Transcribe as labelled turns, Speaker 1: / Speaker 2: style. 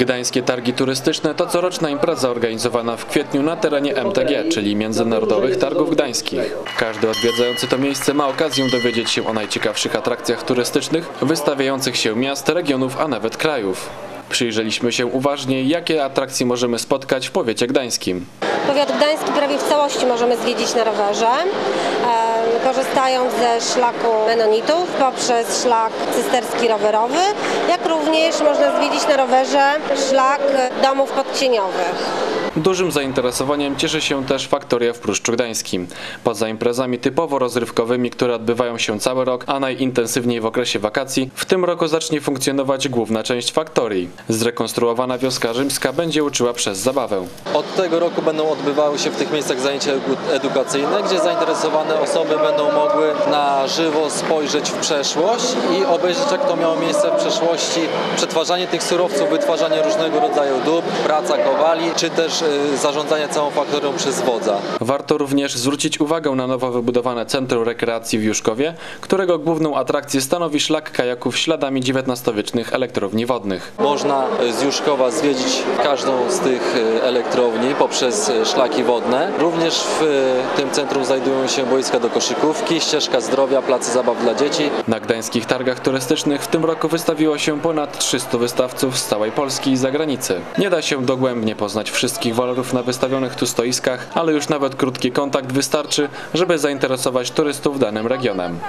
Speaker 1: Gdańskie Targi Turystyczne to coroczna impreza organizowana w kwietniu na terenie MTG, czyli Międzynarodowych Targów Gdańskich. Każdy odwiedzający to miejsce ma okazję dowiedzieć się o najciekawszych atrakcjach turystycznych wystawiających się miast, regionów, a nawet krajów. Przyjrzeliśmy się uważnie, jakie atrakcje możemy spotkać w powiecie gdańskim.
Speaker 2: Powiat gdański prawie w całości możemy zwiedzić na rowerze, korzystając ze szlaku Menonitów poprzez szlak cysterski rowerowy, jak również można zwiedzić na rowerze szlak domów podcieniowych.
Speaker 1: Dużym zainteresowaniem cieszy się też Faktoria w Pruszczu Gdańskim. Poza imprezami typowo rozrywkowymi, które odbywają się cały rok, a najintensywniej w okresie wakacji, w tym roku zacznie funkcjonować główna część Faktorii. Zrekonstruowana wioska rzymska będzie uczyła przez zabawę.
Speaker 3: Od tego roku będą odbywały się w tych miejscach zajęcia edu- edukacyjne, gdzie zainteresowane osoby będą mogły na żywo spojrzeć w przeszłość i obejrzeć, jak to miało miejsce w przeszłości, przetwarzanie tych surowców, wytwarzanie różnego rodzaju dóbr, praca kowali, czy też y, zarządzanie całą faktorią przez wodza.
Speaker 1: Warto również zwrócić uwagę na nowo wybudowane Centrum Rekreacji w Juszkowie, którego główną atrakcję stanowi szlak kajaków śladami XIX-wiecznych elektrowni wodnych.
Speaker 3: Można y, z Juszkowa zwiedzić każdą z tych y, elektrowni poprzez szlaki wodne. Również w tym centrum znajdują się boiska do koszykówki, ścieżka zdrowia, zabaw dla dzieci.
Speaker 1: Na gdańskich targach turystycznych w tym roku wystawiło się ponad 300 wystawców z całej Polski i zagranicy. Nie da się dogłębnie poznać wszystkich walorów na wystawionych tu stoiskach, ale już nawet krótki kontakt wystarczy, żeby zainteresować turystów danym regionem.